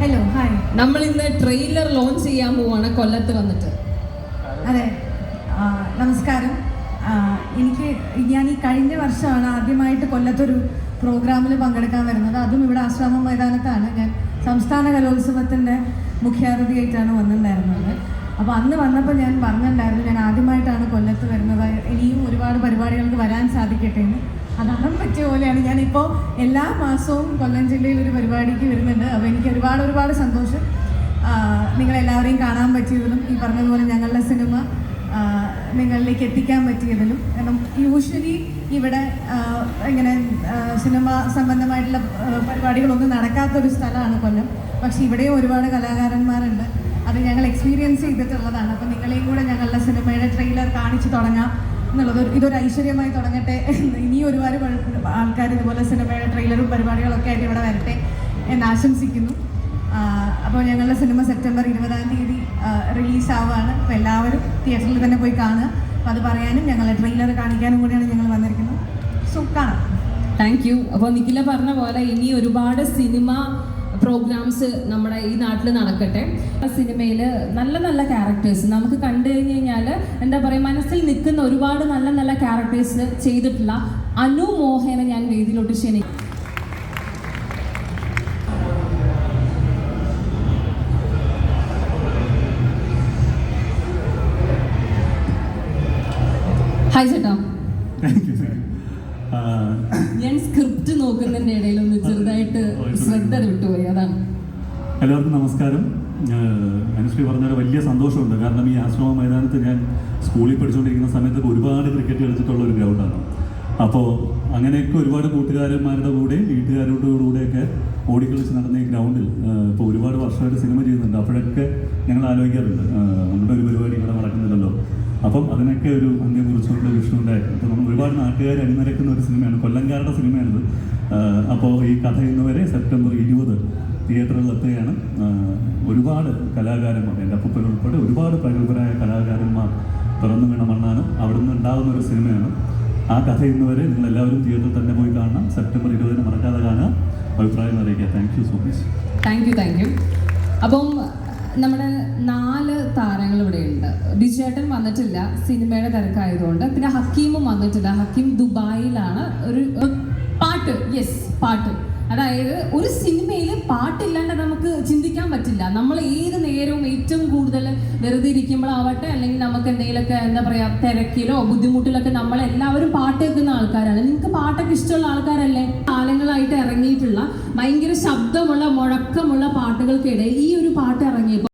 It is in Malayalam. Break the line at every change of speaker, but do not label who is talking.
ഹലോ ഹായ്
നമ്മൾ ഇന്ന് ട്രെയിലർ ലോഞ്ച് ചെയ്യാൻ പോവാണ് കൊല്ലത്ത് വന്നിട്ട്.
അതെ. നമസ്കാരം. എനിക്ക് ഞാൻ ഈ കഴിഞ്ഞ വർഷമാണ് ആദ്യമായിട്ട് കൊല്ലത്തൊരു പ്രോഗ്രാമിൽ പങ്കെടുക്കാൻ വരുന്നത്. അതും ഇവിടെ ആശ്രമം മൈതാനത്താണ്. ഞാൻ സംസ്ഥാന കലോത്സവത്തിന്റെ മുഖ്യാതിഥിയായിട്ടാണ് വന്നിട്ടുണ്ടായിരുന്നത്. അപ്പോൾ അന്ന് വന്നപ്പോൾ ഞാൻ പറഞ്ഞിട്ടുണ്ടായിരുന്നു ഞാൻ ആദ്യമായിട്ടാണ് കൊല്ലത്ത് വരുന്നത്. ഇനിയും ഒരുപാട് പരിപാടികൾക്ക് വരാൻ സാധിക്കട്ടെ എന്ന്. അത് അടം പറ്റിയ പോലെയാണ്. ഞാനിപ്പോൾ എല്ലാ മാസവും കൊല്ലം ജില്ലയിൽ ഒരു പരിപാടിക്ക് വരുന്നുണ്ട്. അപ്പോൾ എനിക്ക് ഒരുപാട് ഒരുപാട് സന്തോഷം. നിങ്ങളെല്ലാവരെയും കാണാൻ പറ്റിയതിലും ഈ പറഞ്ഞതുപോലെ ഞങ്ങളുടെ സിനിമ നിങ്ങളിലേക്ക് എത്തിക്കാൻ പറ്റിയതിലും. കാരണം യൂഷ്വലി ഇവിടെ ഇങ്ങനെ സിനിമ സംബന്ധമായിട്ടുള്ള പരിപാടികളൊന്നും നടക്കാത്തൊരു സ്ഥലമാണ് കൊല്ലം. പക്ഷേ ഇവിടെയും ഒരുപാട് കലാകാരന്മാരുണ്ട്. അത് ഞങ്ങൾ എക്സ്പീരിയൻസ് ചെയ്തിട്ടുള്ളതാണ്. അപ്പം നിങ്ങളെയും കൂടെ ഞങ്ങളുടെ സിനിമയുടെ ട്രെയിലർ കാണിച്ചു തുടങ്ങാം. എന്നുള്ളത് ഇതൊരു ഐശ്വര്യമായി തുടങ്ങട്ടെ. ഇനിയും ഒരുപാട് ആൾക്കാർ ഇതുപോലെ സിനിമയുടെ ട്രെയിലറും പരിപാടികളൊക്കെ ആയിട്ട് ഇവിടെ വരട്ടെ എന്ന് ആശംസിക്കുന്നു. അപ്പോൾ ഞങ്ങളുടെ സിനിമ സെപ്റ്റംബർ ഇരുപതാം തീയതി റിലീസ് ആവുകയാണ്. അപ്പോൾ എല്ലാവരും തിയേറ്ററിൽ തന്നെ പോയി കാണുക. അപ്പോൾ അത് പറയാനും ഞങ്ങളെ ട്രെയിലർ കാണിക്കാനും കൂടിയാണ് ഞങ്ങൾ വന്നിരിക്കുന്നത്. സോ കാണാം.
താങ്ക് യു അപ്പോൾ നിഖില പറഞ്ഞ പോലെ ഇനി ഒരുപാട് സിനിമ പ്രോഗ്രാംസ് നമ്മുടെ ഈ നാട്ടിൽ നടക്കട്ടെ. സിനിമയിൽ നല്ല നല്ല ക്യാരക്ടേഴ്സ് നമുക്ക് കണ്ടു കഴിഞ്ഞ് കഴിഞ്ഞാൽ എന്താ പറയുക മനസ്സിൽ നിൽക്കുന്ന ഒരുപാട് നല്ല നല്ല ക്യാരക്ടേഴ്സ് ചെയ്തിട്ടുള്ള അനു മോഹനെ ഞാൻ വേദിയിലോട്ട് ക്ഷണിക്കും. ഹായ് ചേട്ടാ. ഞാൻ സ്ക്രിപ്റ്റ് നോക്കുന്നതിന്റെ ഇടയിൽ
എല്ലാവർക്കും നമസ്കാരം. അനുശ്രീ പറഞ്ഞ വലിയ സന്തോഷമുണ്ട്. കാരണം ഈ ആശ്രമ മൈതാനത്ത് ഞാൻ സ്കൂളിൽ പഠിച്ചുകൊണ്ടിരിക്കുന്ന സമയത്ത് ഒരുപാട് ക്രിക്കറ്റ് കളിച്ചിട്ടുള്ള ഒരു ഗ്രൗണ്ടാണ്. അപ്പോൾ അങ്ങനെയൊക്കെ ഒരുപാട് കൂട്ടുകാരന്മാരുടെ കൂടെ വീട്ടുകാരുടെ കൂടെയൊക്കെ ഓടിക്കളിച്ച് നടന്ന ഈ ഗ്രൗണ്ടിൽ ഇപ്പോൾ ഒരുപാട് വർഷമായിട്ട് സിനിമ ചെയ്യുന്നുണ്ട്. അപ്പോഴൊക്കെ ഞങ്ങൾ ആലോചിക്കാറുണ്ട്. നമ്മുടെ ഒരു പരിപാടി ഇവിടെ നടക്കുന്നില്ലല്ലോ. അപ്പം അതിനൊക്കെ ഒരു അന്ത്യം കുറിച്ചുകൊണ്ട് വിഷ്ണുവിന്റെ ഇപ്പോൾ നമ്മൾ ഒരുപാട് നാട്ടുകാർ അണിനിരക്കുന്ന ഒരു സിനിമയാണ്. കൊല്ലംകാരുടെ സിനിമയാണിത്. അപ്പോൾ ഈ കഥ ഇന്ന് വരെ സെപ്റ്റംബർ ഇരുപത് തിയേറ്ററിൽ എത്തുകയാണ് ഒരുപാട് കലാകാരന്മാർ എന്റെ അപ്പൂപ്പൻ ഉൾപ്പെടെ ഒരുപാട് പ്രഗത്ഭരായ കലാകാരന്മാർ തുറന്നു വീണ മണ്ണാണ് അവിടുന്ന് ഉണ്ടാകുന്ന ഒരു സിനിമയാണ്. ആ കഥ ഇന്നുവരെ നിങ്ങൾ എല്ലാവരും തിയേറ്ററിൽ തന്നെ പോയി കാണണം. സെപ്റ്റംബർ ഇരുപതിന് മറക്കാതെ കാണുക. അഭിപ്രായം അറിയിക്കുക. Thank you so much
thank you thank you അപ്പം നമ്മുടെ നാല് താരങ്ങൾ ഇവിടെ ഉണ്ട് ബിജുചേട്ടൻ വന്നിട്ടില്ല സിനിമയുടെ തിരക്കായതുകൊണ്ട്. പിന്നെ ഹക്കീമും വന്നിട്ടില്ല. ഹക്കീം ദുബായിലാണ്. ഒരു പാട്ട് യെസ് പാട്ട്. അതായത് ഒരു സിനിമയിൽ പാട്ടില്ലാണ്ട് നമുക്ക് ചിന്തിക്കാൻ പറ്റില്ല. നമ്മൾ ഏത് നേരവും ഏറ്റവും കൂടുതൽ വെറുതെ ഇരിക്കുമ്പോഴാവട്ടെ അല്ലെങ്കിൽ നമുക്ക് എന്തെങ്കിലുമൊക്കെ എന്താ പറയുക തിരക്കിലോ ബുദ്ധിമുട്ടിലൊക്കെ നമ്മൾ എല്ലാവരും പാട്ട് കേൾക്കുന്ന ആൾക്കാരാണ്. നിങ്ങൾക്ക് പാട്ടൊക്കെ ഇഷ്ടമുള്ള ആൾക്കാരല്ലേ? കാലങ്ങളായിട്ട് ഇറങ്ങിയിട്ടുള്ള ഭയങ്കര ശബ്ദമുള്ള മുഴക്കമുള്ള പാട്ടുകൾക്കിടയിൽ ഈ ഒരു പാട്ട് ഇറങ്ങിയപ്പോൾ